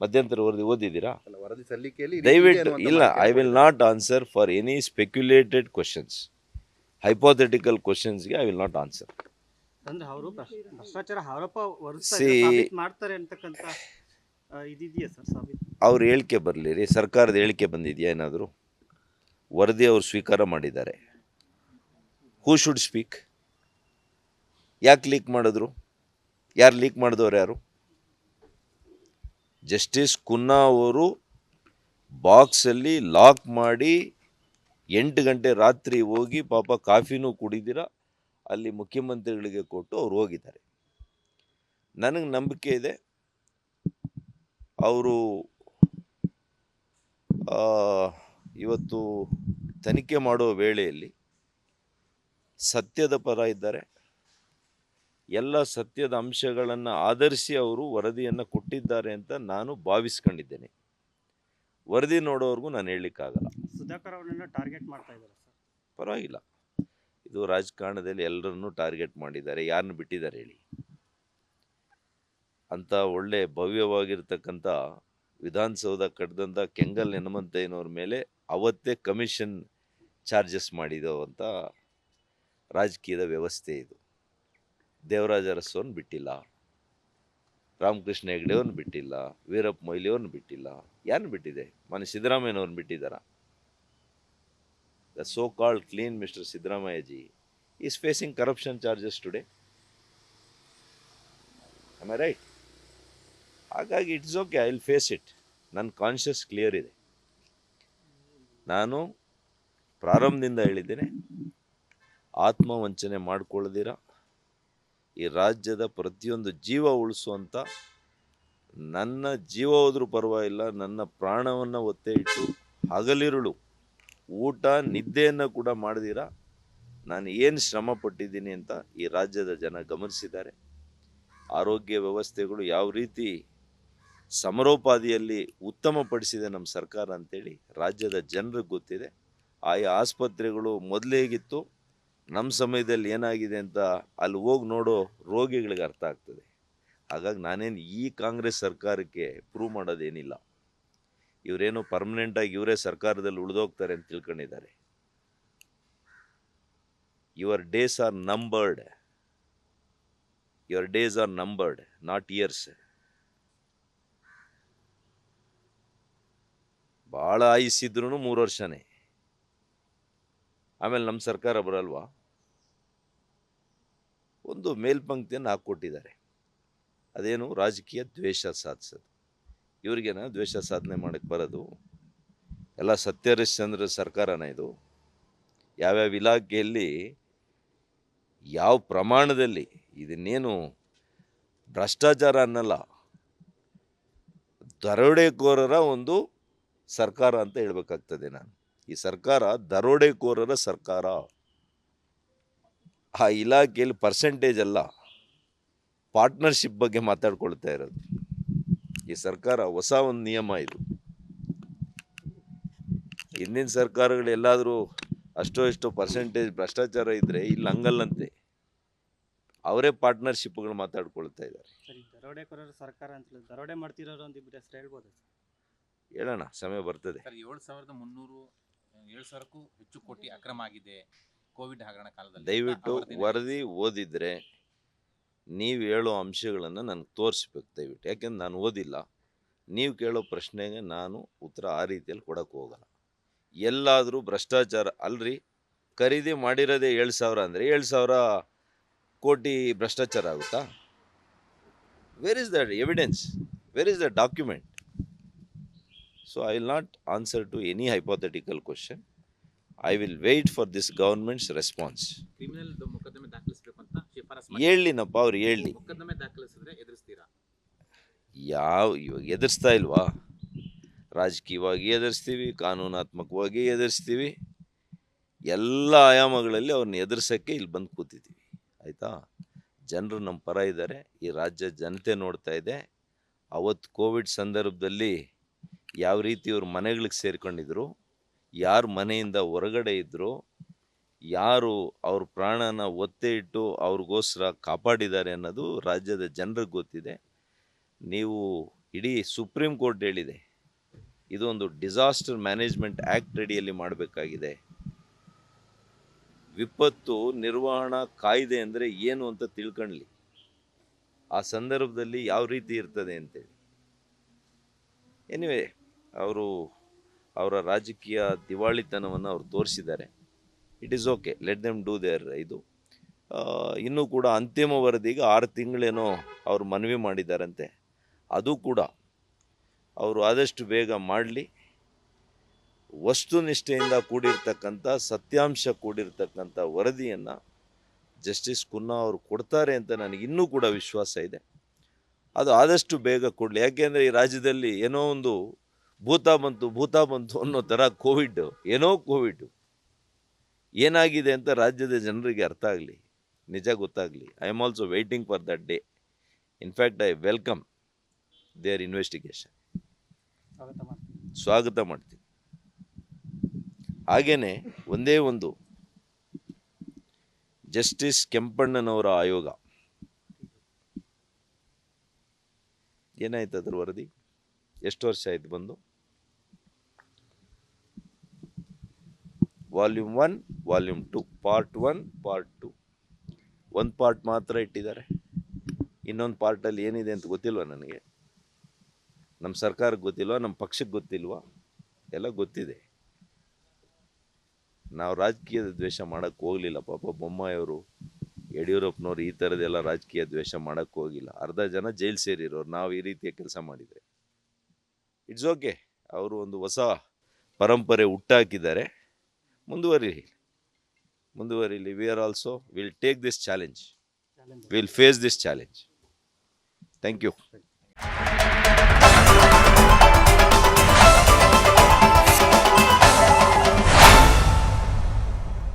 ಮಧ್ಯಂತರ ವರದಿ ಓದಿದ್ದೀರಾ? ವರದಿ ಸಲ್ಲಿಕೆಯಲ್ಲಿ ಇದೆ ದಯವಿಟ್ಟು ಇಲ್ಲ I will not answer for any speculated questions hypothetical ಕ್ವಶನ್ಸ್ಗೆ I will not answer ಅಂದ್ರೆ ಅವರು ಭ್ರಷ್ಟಾಚಾರ ಆರೋಪ ಹೊರಿಸ್ತಾ See- ಮಾಡ್ತಾರೆ ಅಂತಕ್ಕಂಥ ಆ, ಇದಿದೆಯಾ ಸರ್ ಸಾಬೀತು? ಅವ್ರ ಹೇಳಿಕೆ ಬರಲಿ ರೀ ಸರ್ಕಾರದ ಹೇಳಿಕೆ ಬಂದಿದೆಯಾ ಏನಾದರೂ? ವರದಿ ಅವರು ಸ್ವೀಕಾರ ಮಾಡಿದ್ದಾರೆ. ಹೂ ಶುಡ್ ಸ್ಪೀಕ್ ಯಾಕೆ ಲೀಕ್ ಮಾಡಿದ್ರು? ಯಾರು ಲೀಕ್ ಮಾಡಿದವ್ರು ಯಾರು? ಜಸ್ಟಿಸ್ ಕುನ್ನಾ ಅವರು ಬಾಕ್ಸಲ್ಲಿ ಲಾಕ್ ಮಾಡಿ ಎಂಟು ಗಂಟೆ ರಾತ್ರಿ ಹೋಗಿ ಪಾಪ ಕಾಫಿನೂ ಕುಡಿದಿರ, ಅಲ್ಲಿ ಮುಖ್ಯಮಂತ್ರಿಗಳಿಗೆ ಕೊಟ್ಟು ಅವ್ರು ಹೋಗಿದ್ದಾರೆ. ನನಗೆ ನಂಬಿಕೆ ಇದೆ. ಅವರು ಇವತ್ತು ತನಿಖೆ ಮಾಡುವ ವೇಳೆಯಲ್ಲಿ ಸತ್ಯದ ಪರ ಇದ್ದಾರೆ. ಎಲ್ಲ ಸತ್ಯದ ಅಂಶಗಳನ್ನು ಆಧರಿಸಿ ಅವರು ವರದಿಯನ್ನು ಕೊಟ್ಟಿದ್ದಾರೆ ಅಂತ ನಾನು ಭಾವಿಸ್ಕೊಂಡಿದ್ದೇನೆ. ವರದಿ ನೋಡೋವರೆಗೂ ನಾನು ಹೇಳಲಿಕ್ಕಾಗಲ್ಲ. ಸುಧಾಕರ್ ಅವರನ್ನ ಟಾರ್ಗೆಟ್ ಮಾಡ್ತಾ ಇದ್ದಾರೆ ಸರ್? ಪರವಾಗಿಲ್ಲ. ಇದು ರಾಜಕಾರಣದಲ್ಲಿ ಎಲ್ಲರನ್ನೂ ಟಾರ್ಗೆಟ್ ಮಾಡಿದ್ದಾರೆ. ಯಾರನ್ನು ಬಿಟ್ಟಿದ್ದಾರೆ ಹೇಳಿ. ಅಂಥ ಒಳ್ಳೆ ಭವ್ಯವಾಗಿರ್ತಕ್ಕಂಥ ವಿಧಾನಸೌಧ ಕಟ್ಟಿದಂಥ ಕೆಂಗಲ್ ಹನುಮಂತಯ್ಯನವ್ರ ಮೇಲೆ ಅವತ್ತೇ ಕಮಿಷನ್ ಚಾರ್ಜಸ್ ಮಾಡಿದೋ ಅಂತ ರಾಜಕೀಯದ ವ್ಯವಸ್ಥೆ ಇದು. ದೇವರಾಜ ಅರಸೋನ್ ಬಿಟ್ಟಿಲ್ಲ. ರಾಮಕೃಷ್ಣ ಹೆಗ್ಡೆಯವ್ರನ್ನ ಬಿಟ್ಟಿಲ್ಲ. ವೀರಪ್ಪ ಮೊಯ್ಲಿಯವ್ರನ್ನ ಬಿಟ್ಟಿಲ್ಲ. ಯಾರನ್ನ ಬಿಟ್ಟಿದೆ? ಮನೆ ಸಿದ್ದರಾಮಯ್ಯನವ್ರನ್ನ ಬಿಟ್ಟಿದ್ದಾರ? The so called clean mister Siddaramaiah ji is facing corruption charges today. I right? ಹಾಗಾಗಿ it's okay, I will face it. ನನ್ನ ಕಾನ್ಷಿಯಸ್ ಕ್ಲಿಯರ್ ಇದೆ. ನಾನು ಪ್ರಾರಂಭದಿಂದ ಹೇಳಿದ್ದೇನೆ. ಆತ್ಮವಂಚನೆ ಮಾಡ್ಕೊಳ್ಳದಿರ. ಈ ರಾಜ್ಯದ ಪ್ರತಿಯೊಂದು ಜೀವ ಉಳಿಸುವಂಥ ನನ್ನ ಜೀವ ಹೋದ್ರೂ ಪರವಾಗಿಲ್ಲ, ನನ್ನ ಪ್ರಾಣವನ್ನು ಒತ್ತೆ ಇಟ್ಟು ಹಗಲಿರುಳು ಊಟ, ನಿದ್ದೆಯನ್ನು ಕೂಡ ಮಾಡಿದಿರಾ? ನಾನು ಏನು ಶ್ರಮ ಪಟ್ಟಿದ್ದೀನಿ ಅಂತ ಈ ರಾಜ್ಯದ ಜನ ಗಮನಿಸಿದ್ದಾರೆ. ಆರೋಗ್ಯ ವ್ಯವಸ್ಥೆಗಳು ಯಾವ ರೀತಿ ಸಮರೋಪಾದಿಯಲ್ಲಿ ಉತ್ತಮಪಡಿಸಿದೆ ನಮ್ಮ ಸರ್ಕಾರ ಅಂತೇಳಿ ರಾಜ್ಯದ ಜನರಿಗೆ ಗೊತ್ತಿದೆ. ಆಯಾ ಆಸ್ಪತ್ರೆಗಳು ಮೊದಲೇ ಹೇಗಿತ್ತು ನಮ್ಮ ಸಮಯದಲ್ಲಿ ಏನಾಗಿದೆ ಅಂತ ಅಲ್ಲಿ ಹೋಗಿ ನೋಡೋ ರೋಗಿಗಳಿಗೆ ಅರ್ಥ ಆಗ್ತದೆ. ಹಾಗಾಗಿ ನಾನೇನು ಈ ಕಾಂಗ್ರೆಸ್ ಸರ್ಕಾರಕ್ಕೆ ಪ್ರೂವ್ ಮಾಡೋದೇನಿಲ್ಲ. ಇವರೇನು ಪರ್ಮನೆಂಟಾಗಿ ಇವರೇ ಸರ್ಕಾರದಲ್ಲಿ ಉಳಿದೋಗ್ತಾರೆ ಅಂತ ತಿಳ್ಕೊಂಡಿದ್ದಾರೆ. Your days are numbered your days are numbered not years ಭಾಳ ಆಯಿಸಿದ್ರು ಮೂರು ವರ್ಷನೇ. ಆಮೇಲೆ ನಮ್ಮ ಸರ್ಕಾರ ಬರಲ್ವಾ? ಒಂದು ಮೇಲ್ಪಂಕ್ತಿಯನ್ನು ಹಾಕ್ಕೊಟ್ಟಿದ್ದಾರೆ. ಅದೇನು ರಾಜಕೀಯ ದ್ವೇಷ ಸಾಧಿಸೋದು. ಇವ್ರಿಗೇನ ದ್ವೇಷ ಸಾಧನೆ ಮಾಡೋಕ್ಕೆ ಬರೋದು. ಎಲ್ಲ ಸತ್ಯಹರಿಶ್ಚಂದ್ರ ಸರ್ಕಾರನ ಇದು. ಯಾವ್ಯಾವ ಇಲಾಖೆಯಲ್ಲಿ ಯಾವ ಪ್ರಮಾಣದಲ್ಲಿ ಇದನ್ನೇನು ಭ್ರಷ್ಟಾಚಾರ ಅನ್ನಲ್ಲ, ದರೋಡೆಕೋರರ ಒಂದು ಸರ್ಕಾರ ಅಂತ ಹೇಳಬೇಕಾಗ್ತದೆ ನಾನು. ಈ ಸರ್ಕಾರ ದರೋಡೆಕೋರರ ಸರ್ಕಾರ. ಆ ಇಲಾಖೆಯಲ್ಲಿ ಪರ್ಸೆಂಟೇಜ್ ಅಲ್ಲ ಪಾರ್ಟ್ನರ್ಶಿಪ್ ಬಗ್ಗೆ ಮಾತಾಡ್ಕೊಳ್ತಾ ಇರೋದು. ಈ ಸರ್ಕಾರ ಹೊಸ ಒಂದು ನಿಯಮ ಇದು. ಹಿಂದಿನ ಸರ್ಕಾರಗಳು ಎಲ್ಲಾದರೂ ಅಷ್ಟೋ ಇಷ್ಟೋ ಪರ್ಸೆಂಟೇಜ್ ಭ್ರಷ್ಟಾಚಾರ ಇದ್ದರೆ ಇಲ್ಲಿ ಹಂಗಲ್ಲಂತೆ. ಅವರೇ ಪಾರ್ಟ್ನರ್ಶಿಪ್ಗಳು ಮಾತಾಡ್ಕೊಳ್ತಾ ಇದ್ದಾರೆ. ದರೋಡೆಕೋರರ ಸರ್ಕಾರ ಅಂತ ದರೋಡೆ ಮಾಡ್ತಿರೋರು ಅಂತ ಇಬ್ಬರು ಹೆಸರು ಹೇಳ್ಬೋದು ಸರ್? ಹೇಳೋಣ ಸಮಯ ಬರ್ತದೆ. ಸರ್ ಏಳು ಸಾವಿರದ ಮುನ್ನೂರು ಏಳು ಸಾವಿರಕ್ಕೂ ಹೆಚ್ಚು ಕೋಟಿ ಅಕ್ರಮ ಆಗಿದೆ. ಕೋವಿಡ್ ಹಗರಣ ಕಾಲದಲ್ಲಿ ದಯವಿಟ್ಟು ವರದಿ ಓದಿದ್ರೆ ನೀವು ಹೇಳೋ ಅಂಶಗಳನ್ನು ನನಗೆ ತೋರಿಸ್ಬೇಕು ದಯವಿಟ್ಟು. ಯಾಕೆಂದ್ರೆ ನಾನು ಓದಿಲ್ಲ. ನೀವು ಕೇಳೋ ಪ್ರಶ್ನೆಗೆ ನಾನು ಉತ್ತರ ಆ ರೀತಿಯಲ್ಲಿ ಕೊಡೋಕ್ಕೆ ಹೋಗಲ್ಲ. ಎಲ್ಲಾದರೂ ಭ್ರಷ್ಟಾಚಾರ ಅಲ್ರಿ ಖರೀದಿ ಮಾಡಿರೋದೇ ಏಳು ಸಾವಿರ ಅಂದರೆ ಏಳು ಸಾವಿರ ಕೋಟಿ ಭ್ರಷ್ಟಾಚಾರ ಆಗುತ್ತಾ? Where is the evidence where is the document so I will not answer to any hypothetical question I will wait for this government's response criminal ಮೊಕದ್ದಮೆ ದಾಖಲಿಸಬೇಕು ಅಂತ ಶಿಫಾರಸ್ ಮಾಡಿ. ಹೇಳಲಿನಪ್ಪ ಅವ್ರು ಹೇಳಿ ಮೊಕದ್ದಮೆ ದಾಖಲಿಸಿದ್ರೆ ಎದುರಿಸ್ತೀರಾ? ಯಾವ ಇವಾಗ ಎದುರಿಸ್ತಾ ಇಲ್ವಾ? ರಾಜಕೀಯವಾಗಿ ಎದುರಿಸ್ತೀವಿ ಕಾನೂನಾತ್ಮಕವಾಗಿ ಎದುರಿಸ್ತೀವಿ. ಎಲ್ಲ ಆಯಾಮಗಳಲ್ಲಿ ಅವ್ರನ್ನ ಎದುರಿಸೋಕ್ಕೆ ಇಲ್ಲಿ ಬಂದು ಕೂತಿದ್ದೀವಿ ಆಯಿತಾ? ಜನರು ನಮ್ಮ ಪರ ಇದ್ದಾರೆ ಈ ರಾಜ್ಯ ಜನತೆ ನೋಡ್ತಾ ಇದೆ. ಅವತ್ತು ಕೋವಿಡ್ ಸಂದರ್ಭದಲ್ಲಿ ಯಾವ ರೀತಿ ಅವ್ರ ಮನೆಗಳಿಗೆ ಸೇರ್ಕೊಂಡಿದ್ರು ಯಾರು ಮನೆಯಿಂದ ಹೊರಗಡೆ ಇದ್ದರು ಯಾರು ಅವ್ರ ಪ್ರಾಣನ ಒತ್ತೆ ಇಟ್ಟು ಅವ್ರಿಗೋಸ್ಕರ ಕಾಪಾಡಿದ್ದಾರೆ ಅನ್ನೋದು ರಾಜ್ಯದ ಜನರಿಗೆ ಗೊತ್ತಿದೆ. ನೀವು ಇಡೀ ಸುಪ್ರೀಂ ಕೋರ್ಟ್ ಹೇಳಿದೆ, ಇದೊಂದು ಡಿಸಾಸ್ಟರ್ ಮ್ಯಾನೇಜ್ಮೆಂಟ್ ಆ್ಯಕ್ಟ್ ರೆಡಿಯಲ್ಲಿ ಮಾಡಬೇಕಾಗಿದೆ. ವಿಪತ್ತು ನಿರ್ವಹಣಾ ಕಾಯ್ದೆ ಅಂದರೆ ಏನು ಅಂತ ತಿಳ್ಕೊಳ್ಳಿ ಆ ಸಂದರ್ಭದಲ್ಲಿ ಯಾವ ರೀತಿ ಇರ್ತದೆ ಅಂತೇಳಿ. ಎನಿವೆ ಅವರು ಅವರ ರಾಜಕೀಯ ದಿವಾಳಿತನವನ್ನು ಅವರು ತೋರಿಸಿದ್ದಾರೆ. It is okay let them do their ಇದು. ಇನ್ನೂ ಕೂಡ ಅಂತಿಮ ವರದಿಗೆ ಆರು ತಿಂಗಳೇನೋ ಅವರು ಮನವಿ ಮಾಡಿದ್ದಾರಂತೆ ಅದು ಕೂಡ ಅವರು ಆದಷ್ಟು ಬೇಗ ಮಾಡಲಿ. ವಸ್ತುನಿಷ್ಠೆಯಿಂದ ಕೂಡಿರ್ತಕ್ಕಂಥ, ಸತ್ಯಾಂಶ ಕೂಡಿರ್ತಕ್ಕಂಥ ವರದಿಯನ್ನು ಜಸ್ಟಿಸ್ ಕುನ್ನಾ ಅವರು ಕೊಡ್ತಾರೆ ಅಂತ ನನಗೆ ಇನ್ನೂ ಕೂಡ ವಿಶ್ವಾಸ ಇದೆ. ಅದು ಆದಷ್ಟು ಬೇಗ ಕೊಡಲಿ. ಯಾಕೆಂದರೆ ಈ ರಾಜ್ಯದಲ್ಲಿ ಏನೋ ಒಂದು ಭೂತ ಬಂತು ಭೂತ ಬಂತು ಅನ್ನೋ ಥರ ಕೋವಿಡ್ ಏನೋ ಕೋವಿಡ್. ಏನಾಗಿದೆ ಅಂತ ರಾಜ್ಯದ ಜನರಿಗೆ ಅರ್ಥ ಆಗಲಿ. ನಿಜ ಗೊತ್ತಾಗಲಿ. I am also waiting for that day in fact I welcome their investigation ಸ್ವಾಗತ ಮಾಡ್ತೀನಿ. ಹಾಗೇ ಹಾಗೇನೆ ಒಂದೇ ಒಂದು ಜಸ್ಟಿಸ್ ಕೆಂಪಣ್ಣನವರ ಆಯೋಗ. ಏನಾಯ್ತು ಅದ್ರ ವರದಿ? ಎಷ್ಟು ವರ್ಷ ಆಯ್ತು ಬಂದು? Volume one volume two part one part two ಒಂದು ಪಾರ್ಟ್ ಮಾತ್ರ ಇಟ್ಟಿದ್ದಾರೆ. ಇನ್ನೊಂದು ಪಾರ್ಟಲ್ಲಿ ಏನಿದೆ ಅಂತ ಗೊತ್ತಿಲ್ವ ನನಗೆ? ನಮ್ಮ ಸರ್ಕಾರಕ್ಕೆ ಗೊತ್ತಿಲ್ವಾ? ನಮ್ಮ ಪಕ್ಷಕ್ಕೆ ಗೊತ್ತಿಲ್ವಾ? ಎಲ್ಲ ಗೊತ್ತಿದೆ. ನಾವು ರಾಜಕೀಯದ ದ್ವೇಷ ಮಾಡೋಕ್ಕೆ ಹೋಗಲಿಲ್ಲ. ಪಾಪ ಬೊಮ್ಮಾಯಿಯವರು, ಯಡಿಯೂರಪ್ಪನವ್ರು ಈ ಥರದ್ದೆಲ್ಲ ರಾಜಕೀಯ ದ್ವೇಷ ಮಾಡೋಕ್ಕೆ ಹೋಗಿಲ್ಲ. ಅರ್ಧ ಜನ ಜೈಲು ಸೇರಿರೋರು. ನಾವು ಈ ರೀತಿಯ ಕೆಲಸ ಮಾಡಿದರೆ. ಇಟ್ಸ್ ಓಕೆ ಅವರು ಒಂದು ಹೊಸ ಪರಂಪರೆ ಹುಟ್ಟಾಕಿದ್ದಾರೆ. ಮುಂದುವರಿಲಿ. ಮುಂದುವರಿಲಿ. We are also will take this challenge challenge will face this challenge thank you